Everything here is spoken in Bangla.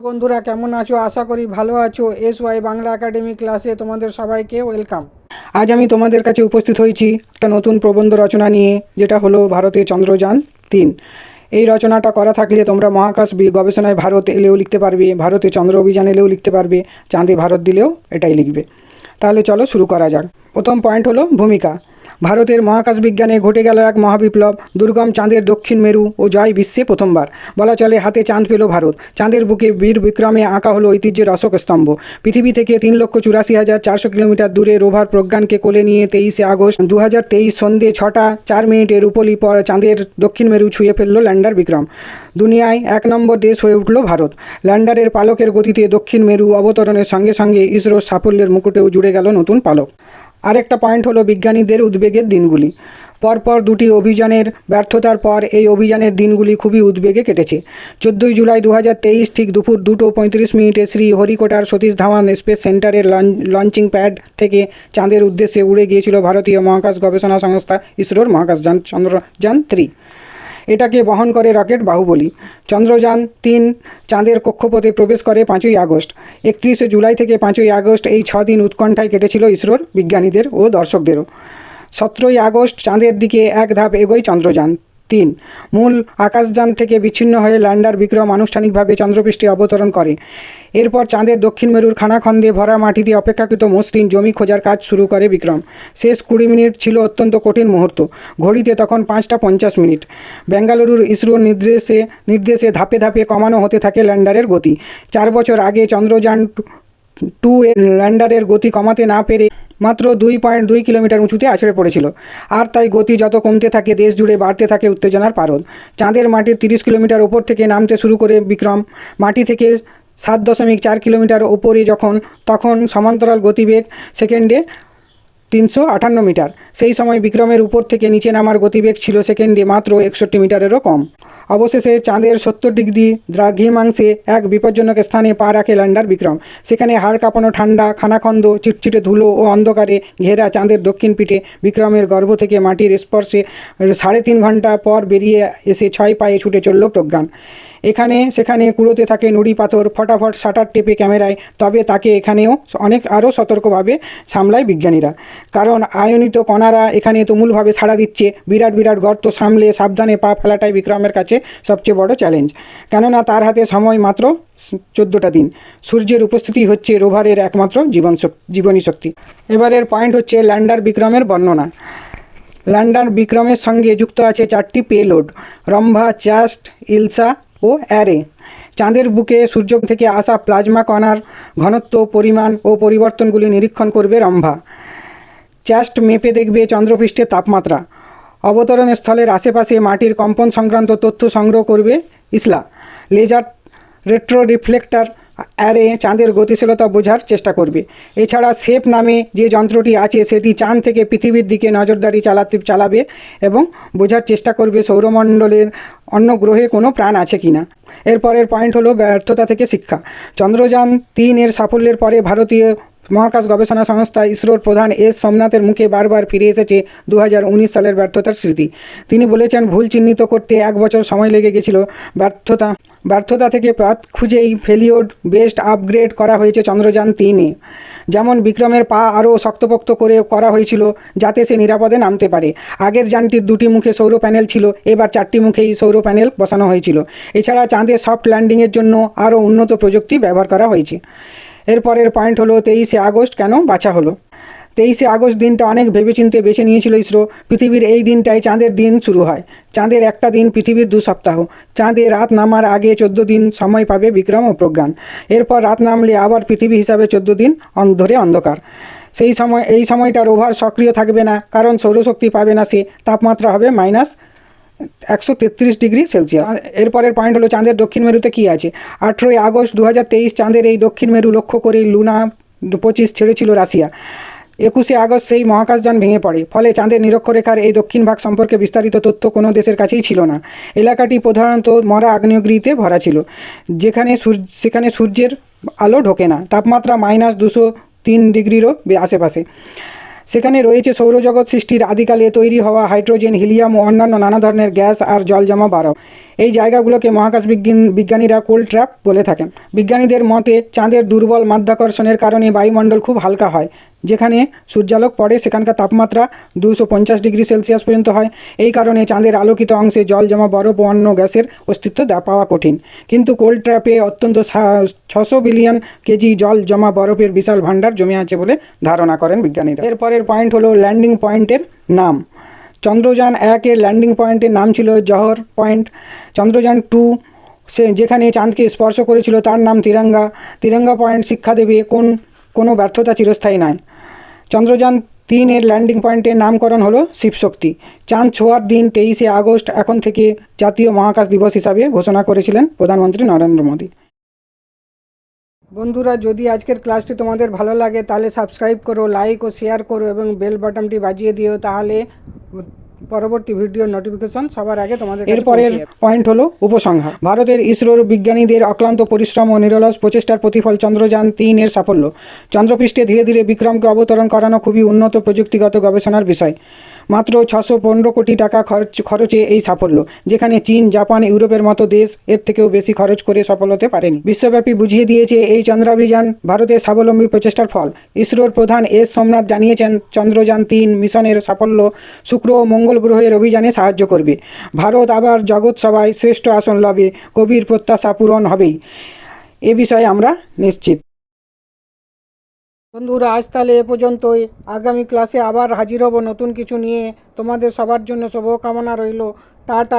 বন্ধুরা, কেমন আছো? আশা করি ভালো আছো। এস ওয়াই বাংলা একাডেমি ক্লাসে তোমাদের সবাইকে ওয়েলকাম আজ আমি তোমাদের কাছে উপস্থিত হয়েছি একটা নতুন প্রবন্ধ রচনা নিয়ে, যেটা হলো ভারতের চন্দ্রযান তিন। এই রচনাটা করা থাকলে তোমরা মহাকাশ গবেষণায় ভারত এলেও লিখতে পারবে, ভারতে চন্দ্র অভিযান এলেও লিখতে পারবে, চাঁদে ভারত দিলেও এটাই লিখবে। তাহলে চলো শুরু করা যাক। প্রথম পয়েন্ট হলো ভূমিকা। ভারতের মহাকাশ বিজ্ঞানে ঘটে গেল এক মহাবিপ্লব। দুর্গম চাঁদের দক্ষিণ মেরু ও জয় বিশ্বে প্রথমবার। বলা চলে, হাতে চাঁদ পেল ভারত। চাঁদের বুকে বীর বিক্রমে আঁকা হলো ঐতিহ্যের অশোক স্তম্ভ। পৃথিবী থেকে তিন লক্ষ চুরাশি হাজার চারশো কিলোমিটার দূরে রোভার প্রজ্ঞানকে কোলে নিয়ে তেইশে আগস্ট দু হাজার তেইশ সন্ধে ছটা চার মিনিটের রূপলি পর চাঁদের দক্ষিণ মেরু ছুঁয়ে ফেলল ল্যান্ডার বিক্রম। দুনিয়ায় এক নম্বর দেশ হয়ে উঠল ভারত। ল্যান্ডারের পালকের গতিতে দক্ষিণ মেরু অবতরণের সঙ্গে সঙ্গে ইসরোর সাফল্যের মুকুটেও জুড়ে গেল নতুন পালক। আরেকটা পয়েন্ট হলো বিজ্ঞানীদের উদ্বেগের দিনগুলি। পরপর দুটি অভিযানের ব্যর্থতার পর এই অভিযানের দিনগুলি খুবই উদ্বেগে কেটেছে। চোদ্দোই জুলাই দু হাজার তেইশ ঠিক দুপুর দুটো পঁয়ত্রিশ মিনিটে শ্রী হরিকোটার সতীশ ধাওয়ান স্পেস সেন্টারের লঞ্চ- প্যাড থেকে চাঁদের উদ্দেশ্যে উড়ে গিয়েছিল ভারতীয় মহাকাশ গবেষণা সংস্থা ইসরোর মহাকাশযান চন্দ্রযান থ্রি এটাকে বহন করে রকেট বাহুবলী। চন্দ্রযান তিন চাঁদের কক্ষপথে প্রবেশ করে পাঁচই আগস্ট। একত্রিশে জুলাই থেকে পাঁচই আগস্ট এই ছদিন দিন উৎকণ্ঠায় কেটেছিল ইসরোর বিজ্ঞানীদের ও দর্শকদেরও। সতেরোই আগস্ট চাঁদের দিকে এক ধাপ এগোয় চন্দ্রযান। তিন। মূল আকাশযান থেকে বিচ্ছিন্ন হয়ে ল্যান্ডার বিক্রম আনুষ্ঠানিকভাবে চন্দ্রপৃষ্ঠে অবতরণ করে। এরপর চাঁদের দক্ষিণ মেরুর খানাখন্দে ভরা মাটিতে অপেক্ষাকৃত মসৃণ জমি খোঁজার কাজ শুরু করে বিক্রম। শেষ কুড়ি মিনিট ছিল অত্যন্ত কঠিন মুহূর্ত। ঘড়িতে তখন পাঁচটা পঞ্চাশ মিনিট। বেঙ্গালুরুর ইসরোর নির্দেশে নির্দেশে ধাপে ধাপে কমানো হতে থাকে ল্যান্ডারের গতি। চার বছর আগে চন্দ্রযান টু ল্যান্ডারের গতি কমাতে না পেরে মাত্র দুই পয়েন্ট দুই কিলোমিটার উঁচুতে আছড়ে পড়েছিল। আর তাই গতি যত কমতে থাকে, দেশ জুড়ে বাড়তে থাকে উত্তেজনার পারদ। চাঁদের মাটির তিরিশ কিলোমিটার ওপর থেকে নামতে শুরু করে বিক্রম। মাটি থেকে সাত দশমিক চার কিলোমিটার ওপরে যখন, তখন সমান্তরাল গতিবেগ সেকেন্ডে তিনশো আটান্ন মিটার। সেই সময় বিক্রমের উপর থেকে নিচে নামার গতিবেগ ছিল সেকেন্ডে মাত্র একষট্টি মিটারেরও কম। অবশেষে চাঁদের সত্তর ডিগ্রি দ্রাঘিমাংশে এক বিপজ্জনক স্থানে পা রাখে ল্যান্ডার বিক্রম। সেখানে হাড় কাঁপানো ঠান্ডা, খানাখন্দ, চিটচিটে ধুলো ও অন্ধকারে ঘেরা চাঁদের দক্ষিণ পিঠে বিক্রমের গর্ভ থেকে মাটির স্পর্শে সাড়ে তিন ঘণ্টা পর বেরিয়ে এসে ছয় পায়ে ছুটে চলল প্রজ্ঞান। এখানে, সেখানে কুড়োতে থাকে নুড়ি পাথর, ফটাফট শাটার টেপে ক্যামেরায়, তবে তাকে এখানেও অনেক আরও সতর্কভাবে সামলায় বিজ্ঞানীরা। কারণ আয়নিত কণারা এখানে তুমুলভাবে সাড়া দিচ্ছে, বিরাট বিরাট গর্ত সামলে সাবধানে পা ফেলাটাই বিক্রমের কাছে সবচেয়ে বড় চ্যালেঞ্জ। কেননা তার হাতে সময় মাত্র চোদ্দোটা দিন। সূর্যের উপস্থিতি হচ্ছে রোভারের একমাত্র জীবন জীবনী শক্তি। এবারের পয়েন্ট হচ্ছে ল্যান্ডার বিক্রমের বর্ণনা। ল্যান্ডার বিক্রমের সঙ্গে যুক্ত আছে চারটি পেলোড। রম্ভা, চাস্ট, ইলসা ও অ্যারে। চাঁদের বুকে সূর্য থেকে আসা প্লাজমা কণার ঘনত্ব, পরিমাণ ও পরিবর্তনগুলি নিরীক্ষণ করবে রম্ভা। চ্যাস্ট মেপে দেখবে চন্দ্রপৃষ্ঠের তাপমাত্রা। অবতরণ স্থলের আশেপাশে মাটির কম্পন সংক্রান্ত তথ্য সংগ্রহ করবে ইসলা। লেজার রেট্রো রিফ্লেক্টর অ্যারে চাঁদের গতিশীলতা বোঝার চেষ্টা করবে। এছাড়া সেপ নামে যে যন্ত্রটি আছে, সেটি চাঁদ থেকে পৃথিবীর দিকে নজরদারি চালাতে চালাবে এবং বোঝার চেষ্টা করবে সৌরমণ্ডলের অন্য গ্রহে কোনো প্রাণ আছে কিনা। এরপরের পয়েন্ট হলো ব্যর্থতা থেকে শিক্ষা। চন্দ্রযান তিন এর সাফল্যের পরে ভারতীয় মহাকাশ গবেষণা সংস্থা ইসরোর প্রধান এস সোমনাথের মুখে বারবার ফিরে এসেছে দু হাজার উনিশ সালের ব্যর্থতার স্মৃতি। তিনি বলেছেন, ভুল চিহ্নিত করতে এক বছর সময় লেগে গেছিল ব্যর্থতা। ব্যর্থতা থেকে পথ খুঁজেই ফেলিওর বেস্ট আপগ্রেড করা হয়েছে চন্দ্রযান তিনে। যেমন বিক্রমের পা আরও শক্তপোক্ত করে করা হয়েছিল যাতে সে নিরাপদে নামতে পারে। আগের যানটির দুটি মুখে সৌর প্যানেল ছিল, এবার চারটি মুখেই সৌর প্যানেল বসানো হয়েছিল। এছাড়া চাঁদে সফট ল্যান্ডিংয়ের জন্য আরও উন্নত প্রযুক্তি ব্যবহার করা হয়েছে। এরপরের পয়েন্ট হলো তেইশে আগস্ট কেন বাছা হলো? তেইশে আগস্ট দিনটা অনেক ভেবেচিন্তে বেছে নিয়েছিল ইসরো। পৃথিবীর এই দিনটাই চাঁদের দিন শুরু হয়। চাঁদের একটা দিন পৃথিবীর দু সপ্তাহ। চাঁদে রাত নামার আগে চোদ্দ দিন সময় পাবে বিক্রম ও প্রজ্ঞান। এরপর রাত নামলে আবার পৃথিবী হিসাবে চোদ্দ দিন ধরে অন্ধকার। সেই সময়, এই সময়টা রোভার সক্রিয় থাকবে না, কারণ সৌরশক্তি পাবে না সে। তাপমাত্রা হবে মাইনাস একশো তেত্রিশ ডিগ্রি সেলসিয়াস। এরপরের পয়েন্ট হলো চাঁদের দক্ষিণ মেরুতে কী আছে? আঠেরোই আগস্ট দু হাজার তেইশ চাঁদের এই দক্ষিণ মেরু লক্ষ্য করে লুনা পঁচিশ ছেড়েছিল রাশিয়া। একুশে আগস্ট সেই মহাকাশযান ভেঙে পড়ে। ফলে চাঁদের নিরক্ষরেখার এই দক্ষিণ ভাগ সম্পর্কে বিস্তারিত তথ্য কোনো দেশের কাছেই ছিল না। এলাকাটি প্রধানত মরা আগ্নেয়গিরিতে ভরা ছিল, যেখানে সেখানে সূর্যের আলো ঢোকে না। তাপমাত্রা মাইনাস দুশো তিন ডিগ্রিরও আশেপাশে। সেখানে রয়েছে সৌরজগৎ সৃষ্টির আদিকালে তৈরি হওয়া হাইড্রোজেন, হিলিয়াম ও অন্যান্য নানা ধরনের গ্যাস আর জল জমা বারো এই জায়গাগুলোকে মহাকাশ বিজ্ঞান, বিজ্ঞানীরা কোল্ড ট্র্যাপ বলে থাকেন। বিজ্ঞানীদের মতে, চাঁদের দুর্বল মাধ্যাকর্ষণের কারণে বায়ুমণ্ডল খুব হালকা হয়, যেখানে সূর্যালোক পড়ে সেখানকার তাপমাত্রা দুশো পঞ্চাশ ডিগ্রি সেলসিয়াস পর্যন্ত হয়। এই কারণে চাঁদের আলোকিত অংশে জল জমা বরফ ও অন্য গ্যাসের অস্তিত্ব পাওয়া কঠিন। কিন্তু কোল্ড ট্র্যাপে অত্যন্ত ছশো বিলিয়ন কেজি জল জমা বরফের বিশাল ভাণ্ডার জমে আছে বলে ধারণা করেন বিজ্ঞানীরা। এরপরের পয়েন্ট হলো ল্যান্ডিং পয়েন্টের নাম। চন্দ্রযান একের ল্যান্ডিং পয়েন্টের নাম ছিল জহর পয়েন্ট চন্দ্রযান টু সে যেখানে চাঁদকে স্পর্শ করেছিল, তার নাম তিরঙ্গা। তিরঙ্গা পয়েন্ট শিক্ষা দেবে কোন, কোনো ব্যর্থতা চিরস্থায়ী নয়। চন্দ্রযান তিনের ল্যান্ডিং পয়েন্টের নামকরণ হলো শিবশক্তি চাঁদ ছোঁয়ার দিন তেইশে আগস্ট এখন থেকে জাতীয় মহাকাশ দিবস হিসাবে ঘোষণা করেছিলেন প্রধানমন্ত্রী নরেন্দ্র মোদী। বন্ধুরা, যদি আজকের ক্লাসটি তোমাদের ভালো লাগে, তাহলে সাবস্ক্রাইব করো লাইক ও শেয়ার করো এবং বেল বাটনটি বাজিয়ে দিও, তাহলে পরবর্তী ভিডিওর নোটিফিকেশন সবার আগে তোমাদের এরপরের পয়েন্ট হলো উপসংহার। ভারতের ইসরোর বিজ্ঞানীদের অক্লান্ত পরিশ্রম ও নিরলস প্রচেষ্টার প্রতিফল চন্দ্রযান তিন এর সাফল্য। চন্দ্রপৃষ্ঠে ধীরে ধীরে বিক্রমকে অবতরণ করানো খুবই উন্নত প্রযুক্তিগত গবেষণার বিষয়। মাত্র ছশো পনেরো কোটি টাকা খরচ, খরচে এই সাফল্য, যেখানে চীন, জাপান, ইউরোপের মতো দেশ এর থেকেও বেশি খরচ করে সফল হতে পারেনি। বিশ্বব্যাপী বুঝিয়ে দিয়েছে এই চন্দ্রাভিযান, ভারতের স্বাবলম্বী প্রচেষ্টার ফল। ইসরোর প্রধান এস সোমনাথ জানিয়েছেন, চন্দ্রযান তিন মিশনের সাফল্য শুক্র ও মঙ্গল গ্রহের অভিযানে সাহায্য করবে। ভারত আবার জগৎ সভায় শ্রেষ্ঠ আসন লবে কবির প্রত্যাশা পূরণ হবেই। এ বিষয়ে আমরা নিশ্চিত। বন্ধুরা, আজ তাহলে এ পর্যন্তই। আগামী ক্লাসে আবার হাজির হব নতুন কিছু নিয়ে। তোমাদের সবার জন্য শুভকামনা রইল। টাটা।